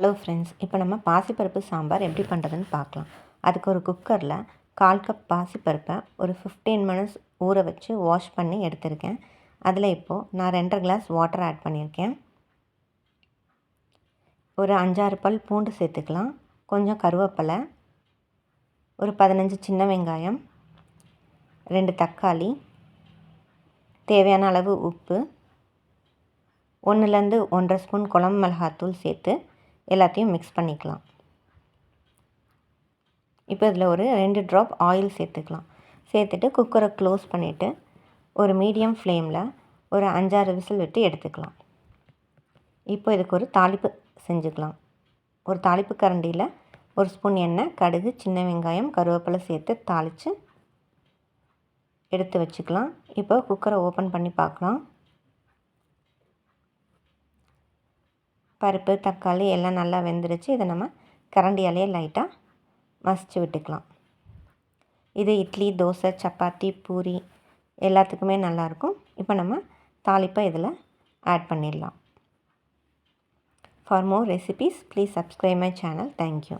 Hello friends இப்போ நம்ம பாசிப்பருப்பு சாம்பார் எப்படி பண்ணுறதுன்னு பார்க்கலாம். அதுக்கு ஒரு குக்கரில் கால் கப் பாசிப்பருப்பை ஒரு ஃபிஃப்டீன் மினிட்ஸ் ஊற வச்சு வாஷ் பண்ணி எடுத்திருக்கேன். அதில் இப்போது நான் ரெண்டரை கிளாஸ் வாட்டர் ஆட் பண்ணியிருக்கேன். ஒரு அஞ்சாறு பல் பூண்டு சேர்த்துக்கலாம். கொஞ்சம் கருவேப்பிலை ஒரு பதினஞ்சு சின்ன வெங்காயம் ரெண்டு தக்காளி தேவையான அளவு உப்பு ஒன்றுலேருந்து ஒன்றரை ஸ்பூன் குழம்பு மிளகாத்தூள் சேர்த்து எல்லாத்தையும் மிக்ஸ் பண்ணிக்கலாம். இப்போ இதில் ஒரு ரெண்டு ட்ராப் ஆயில் சேர்த்துக்கலாம். சேர்த்துட்டு குக்கரை க்ளோஸ் பண்ணிவிட்டு ஒரு மீடியம் ஃப்ளேமில் ஒரு அஞ்சாறு விசில் விட்டு எடுத்துக்கலாம். இப்போ இதுக்கு ஒரு தாளிப்பு செஞ்சுக்கலாம். ஒரு தாளிப்பு கரண்டியில் ஒரு ஸ்பூன் எண்ணெய் கடுகு சின்ன வெங்காயம் கருவேப்பிலை சேர்த்து தாளித்து எடுத்து வச்சுக்கலாம். இப்போ குக்கரை ஓப்பன் பண்ணி பார்க்கலாம். பருப்பு தக்காளி எல்லாம் நல்லா வெந்துருச்சு. இதை நம்ம கரண்டியாலேயே லைட்டாக மசிச்சு விட்டுக்கலாம். இது இட்லி தோசை சப்பாத்தி பூரி எல்லாத்துக்குமே நல்லாயிருக்கும் இப்போ நம்ம தாளிப்பை இதில் ஆட் பண்ணிடலாம். For more recipes please subscribe my channel thank you